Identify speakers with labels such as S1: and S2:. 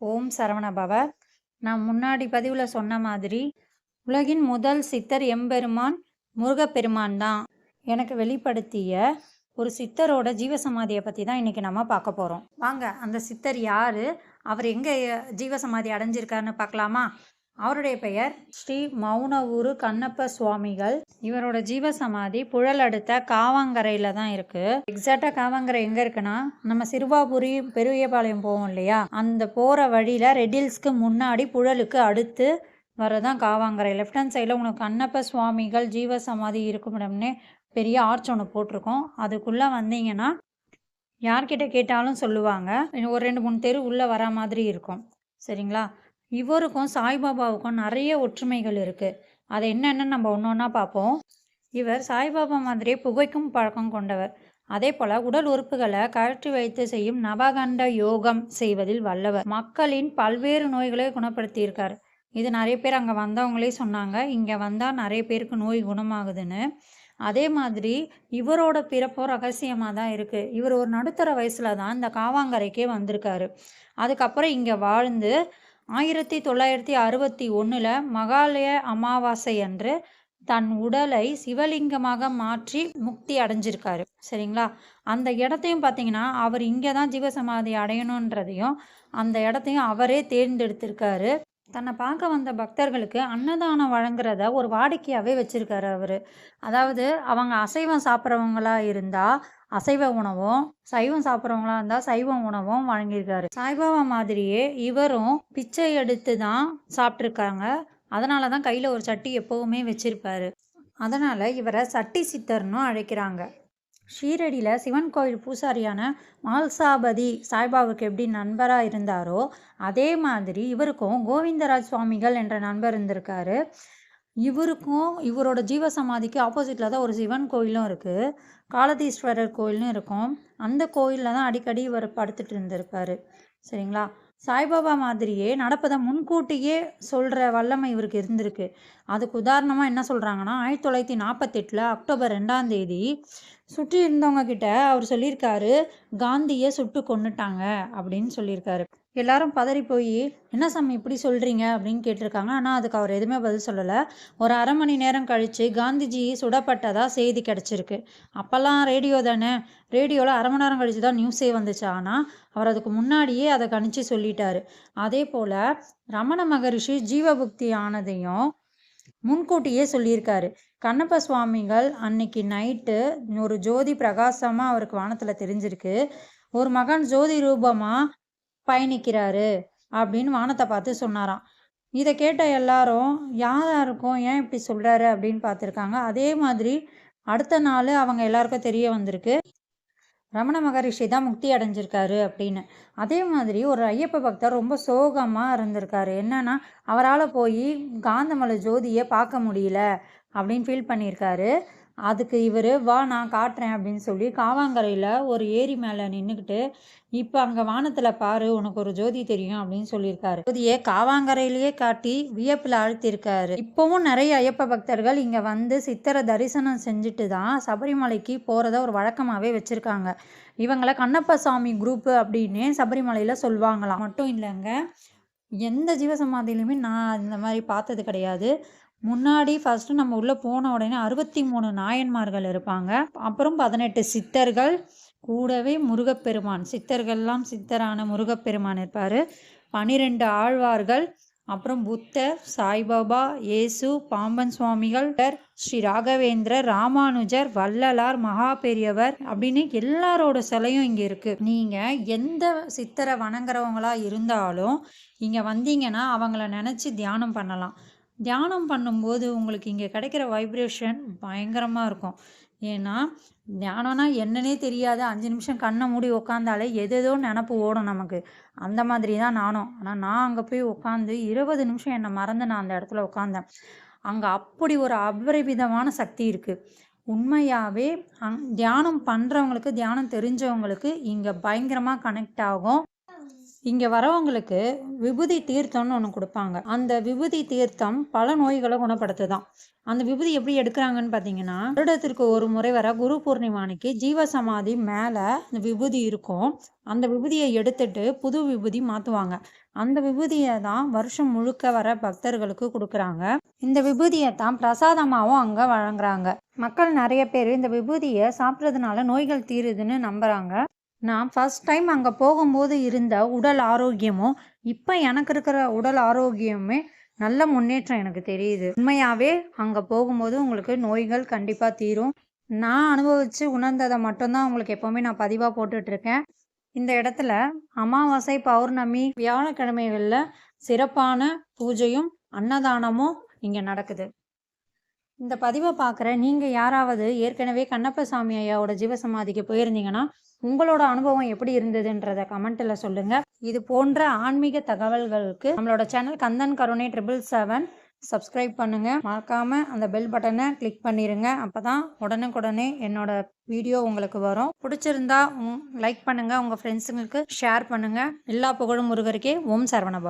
S1: ஓம் சரவணபவ நான் முன்னாடி பதிவில் சொன்ன மாதிரி உலகின் முதல் சித்தர் எம்பெருமான் முருகப்பெருமான் தான். எனக்கு வெளிப்படுத்திய ஒரு சித்தரோட ஜீவசமாதியை பற்றி தான் இன்றைக்கி நம்ம பார்க்க போகிறோம் வாங்க அந்த சித்தர் யார்? அவர் எங்கே ஜீவசமாதி அடைஞ்சிருக்காருன்னு பார்க்கலாமா? அவருடைய பெயர் ஸ்ரீ மௌனவூரு கண்ணப்ப சுவாமிகள். இவரோட ஜீவசமாதி புழல் அடுத்த காவாங்கரையில் தான் இருக்குது எக்ஸாக்டாக காவாங்கரை எங்கே இருக்குன்னா நம்ம சிறுவாபுரி பெருவியபாளையம் போவோம் இல்லையா? அந்த போகிற வழியில் ரெட்டில்ஸ்க்கு முன்னாடி புழலுக்கு அடுத்து வரதான் காவாங்கரை. லெஃப்ட் ஹேண்ட் சைடில் உனக்கு கண்ணப்ப சுவாமிகள் ஜீவசமாதி இருக்கும் இடம்னே பெரிய ஆர்ச் ஒன்று போட்டிருக்கோம். அதுக்குள்ளே வந்தீங்கன்னா யார்கிட்ட கேட்டாலும் சொல்லுவாங்க. ஒரு ரெண்டு மூணு தெரு உள்ளே வர மாதிரி இருக்கும். சரிங்களா? இவருக்கும் சாய்பாபாவுக்கும் நிறைய ஒற்றுமைகள் இருக்குது அது என்னென்னு நம்ம ஒன்று ஒன்றா பார்ப்போம். இவர் சாய்பாபா மாதிரியே புகைக்கும் பழக்கம் கொண்டவர். அதே போல் உடல் உறுப்புகளை கழற்றி வைத்து செய்யும் நவகண்ட யோகம் செய்வதில் வல்லவர். மக்களின் பல்வேறு நோய்களை குணப்படுத்தியிருக்கார். இது நிறைய பேர் அங்கே வந்தவங்களே சொன்னாங்க. இங்கே வந்தால் நிறைய பேருக்கு நோய் குணமாகுதுன்னு. அதே மாதிரி இவரோட பிறப்பும் ரகசியமாக தான் இருக்குது இவர் ஒரு நடுத்தர வயசில் தான் இந்த காவாங்கரைக்கே வந்திருக்காரு. அதுக்கப்புறம் இங்கே வாழ்ந்து ஆயிரத்தி தொள்ளாயிரத்தி அறுபத்தி ஒன்றில் மகாலய அமாவாசை அன்று தன் உடலை சிவலிங்கமாக மாற்றி முக்தி அடைஞ்சிருக்காரு. சரிங்களா? அந்த இடத்தையும் பார்த்தீங்கன்னா அவர் இங்கே தான் ஜீவசமாதி அடையணுன்றதையும் அந்த இடத்தையும் அவரே தேர்ந்தெடுத்திருக்காரு. தன்னை பார்க்க வந்த பக்தர்களுக்கு அன்னதானம் வழங்குறத ஒரு வாடிக்கையாகவே வச்சுருக்காரு அவர். அதாவது அவங்க அசைவம் சாப்பிட்றவங்களா இருந்தால் அசைவ உணவும் சைவம் சாப்பிட்றவங்களா இருந்தால் சைவ உணவும் வழங்கியிருக்காரு. சாய்பாபா மாதிரியே இவரும் பிச்சை எடுத்து தான் சாப்பிட்ருக்காங்க அதனால தான் கையில் ஒரு சட்டி எப்போவுமே வச்சுருப்பாரு. அதனால் இவரை சட்டி சித்தர்னும் அழைக்கிறாங்க. ஷீரடியில் சிவன் கோயில் பூசாரியான மால்சாபதி சாய்பாபாவுக்கு எப்படி நண்பராக இருந்தாரோ அதே மாதிரி இவருக்கும் கோவிந்தராஜ் சுவாமிகள் என்ற நண்பர் இருந்திருக்காரு. இவருக்கும் இவரோட ஜீவசமாதிக்கு ஆப்போசிட்டில் தான் ஒரு சிவன் கோயிலும் இருக்குது காலதீஸ்வரர் கோயிலும் இருக்கும். அந்த கோயிலில் தான் அடிக்கடி இவர் படுத்துட்டு இருந்திருப்பார். சரிங்களா? சாய்பாபா மாதிரியே நடப்பதை முன்கூட்டியே சொல்கிற வல்லமை இவருக்கு இருந்திருக்கு. அதுக்கு உதாரணமாக என்ன சொல்கிறாங்கன்னா ஆயிரத்தி தொள்ளாயிரத்தி நாற்பத்தெட்டில் அக்டோபர் ரெண்டாம் தேதி சுற்றி இருந்தவங்க கிட்ட அவர் சொல்லியிருக்காரு காந்தியை சுட்டு கொண்டுட்டாங்க அப்படின்னு சொல்லியிருக்காரு. எல்லாரும் பதறி போய் என்ன சாமி இப்படி சொல்கிறீங்க அப்படின்னு கேட்டிருக்காங்க. ஆனால் அதுக்கு அவர் எதுவுமே பதில் சொல்லலை. ஒரு அரை மணி நேரம் கழித்து காந்திஜி சுடப்பட்டதாக செய்தி கிடச்சிருக்கு. அப்போல்லாம் ரேடியோ தானே? ரேடியோவில் அரை மணி நேரம் கழித்து தான் நியூஸே வந்துச்சு. ஆனால் அவர் அதுக்கு முன்னாடியே அதை கணிச்சு சொல்லிட்டாரு. அதே போல் ரமண மகரிஷி ஜீவபுக்தி ஆனதையும் முன்கூட்டியே சொல்லியிருக்காரு. கண்ணப்ப சுவாமிகள் அன்னைக்கு நைட்டு ஒரு ஜோதி பிரகாசமாக அவருக்கு வானத்தில் தெரிஞ்சிருக்கு. ஒரு மகன் ஜோதி ரூபமாக பயணிக்கிறாரு அப்படின்னு வானத்தை பார்த்து சொன்னாராம். இதை கேட்ட எல்லாரும் யாரா இருக்கும் ஏன் இப்படி சொல்கிறாரு அப்படின்னு பார்த்துருக்காங்க. அதே மாதிரி அடுத்த நாள் அவங்க எல்லாருக்கும் தெரிய வந்திருக்கு. ரமண மகரிஷி தான் முக்தி அடைஞ்சிருக்காரு அப்படின்னு. அதே மாதிரி ஒரு ஐயப்ப பக்தர் ரொம்ப சோகமாக இருந்திருக்காரு. என்னன்னா அவரால் போய் காந்தமலை ஜோதியை பார்க்க முடியல அப்படின்னு ஃபீல் பண்ணியிருக்காரு. அதுக்கு இவர் வா நான் காட்டுறேன் அப்படின்னு சொல்லி காவாங்கரையில் ஒரு ஏரி மேலே நின்றுக்கிட்டு இப்போ அங்கே வானத்தில் பாரு உனக்கு ஒரு ஜோதி தெரியும் அப்படின்னு சொல்லியிருக்காரு. ஜோதியை காவாங்கரையிலேயே காட்டி வியப்பில் அழுத்திருக்காரு இப்போவும் நிறைய ஐயப்ப பக்தர்கள் இங்கே வந்து சித்தரை தரிசனம் செஞ்சுட்டு தான் சபரிமலைக்கு போகிறத ஒரு வழக்கமாகவே வச்சுருக்காங்க. இவங்களை கண்ணப்ப சாமி குரூப்பு அப்படின்னு சபரிமலையில் சொல்லுவாங்களாம். மட்டும் இல்லைங்க எந்த ஜீவசமாதியிலுமே நான் இந்த மாதிரி பார்த்தது கிடையாது. முன்னாடி ஃபஸ்ட்டு நம்ம உள்ளே போன உடனே அறுபத்தி மூணு நாயன்மார்கள் இருப்பாங்க. அப்புறம் பதினெட்டு சித்தர்கள் கூடவே முருகப்பெருமான். சித்தர்கள்லாம் சித்தரான முருகப்பெருமான் இருப்பார். பனிரெண்டு ஆழ்வார்கள் அப்புறம் புத்தர் சாய்பாபா இயேசு பாம்பன் சுவாமிகள் ஸ்ரீ ராகவேந்திரர் ராமானுஜர் வள்ளலார் மகா பெரியவர் அப்படின்னு எல்லாரோட சிலையும் இங்கே இருக்குது நீங்கள் எந்த சித்தரை வணங்குறவங்களா இருந்தாலும் இங்கே வந்தீங்கன்னா அவங்கள நினச்சி தியானம் பண்ணலாம். தியானம் பண்ணும்போது உங்களுக்கு இங்கே கிடைக்கிற வைப்ரேஷன் பயங்கரமாக இருக்கும். ஏன்னா தியானம்னா என்னன்னே தெரியாது. அஞ்சு நிமிஷம் கண்ணை மூடி உக்காந்தாலே எதேதோ நினப்பு ஓடும் நமக்கு. அந்த மாதிரி தான் நானும். ஆனால் நான் அங்கே போய் உட்காந்து இருபது நிமிஷம் என்னை மறந்து நான் அந்த இடத்துல உட்காந்தேன் அங்கே அப்படி ஒரு அபரிவிதமான சக்தி இருக்குது உண்மையாகவே அங் தியானம் பண்ணுறவங்களுக்கு தியானம் தெரிஞ்சவங்களுக்கு இங்கே பயங்கரமாக கனெக்ட் ஆகும். இங்கே வரவங்களுக்கு விபூதி தீர்த்தம்னு ஒன்று கொடுப்பாங்க. அந்த விபூதி தீர்த்தம் பல நோய்களை குணப்படுத்துதான். அந்த விபூதி எப்படி எடுக்கிறாங்கன்னு பார்த்தீங்கன்னா வருடத்திற்கு ஒரு முறை வர குரு பூர்ணிமா அன்னைக்கு ஜீவசமாதி மேலே அந்த விபூதி இருக்கும். அந்த விபூதியை எடுத்துட்டு புது விபூதி மாற்றுவாங்க அந்த விபூதியை தான் வருஷம் முழுக்க வர பக்தர்களுக்கு கொடுக்குறாங்க. இந்த விபூதியை தான் பிரசாதமாகவும் அங்கே வழங்குறாங்க. மக்கள் நிறைய பேர் இந்த விபூதியை சாப்பிட்றதுனால நோய்கள் தீருதுன்னு நம்புகிறாங்க நான் ஃபர்ஸ்ட் டைம் அங்கே போகும்போது இருந்த உடல் ஆரோக்கியமும் இப்போ எனக்கு இருக்கிற உடல் ஆரோக்கியமே நல்ல முன்னேற்றம் எனக்கு தெரியுது. உண்மையாகவே அங்கே போகும்போது உங்களுக்கு நோய்கள் கண்டிப்பாக தீரும். நான் அனுபவித்து உணர்ந்ததை மட்டும்தான் உங்களுக்கு எப்போவுமே நான் பதிவாக போட்டுட்ருக்கேன். இந்த இடத்துல அமாவாசை பௌர்ணமி வியாழக்கிழமைகளில் சிறப்பான பூஜையும் அன்னதானமும் இங்கே நடக்குது. இந்த பதிவை பார்க்குற நீங்கள் யாராவது ஏற்கனவே கண்ணப்பசாமி ஐயாவோட ஜீவசமாதிக்கு போயிருந்தீங்கன்னா உங்களோட அனுபவம் எப்படி இருந்ததுன்றத கமெண்ட்டில் சொல்லுங்கள் இது போன்ற ஆன்மீக தகவல்களுக்கு நம்மளோட சேனல் கந்தன் கருணை ட்ரிபிள் செவன் சப்ஸ்கிரைப் பண்ணுங்கள் மறக்காமல் அந்த பெல் பட்டனை கிளிக் பண்ணிடுங்க அப்போ தான் உடனுக்குடனே என்னோட வீடியோ உங்களுக்கு வரும். பிடிச்சிருந்தா லைக் பண்ணுங்கள் உங்கள் ஃப்ரெண்ட்ஸுங்களுக்கு ஷேர் பண்ணுங்கள் எல்லா புகழும் முருகருக்கே. ஓம் சரவணபவ.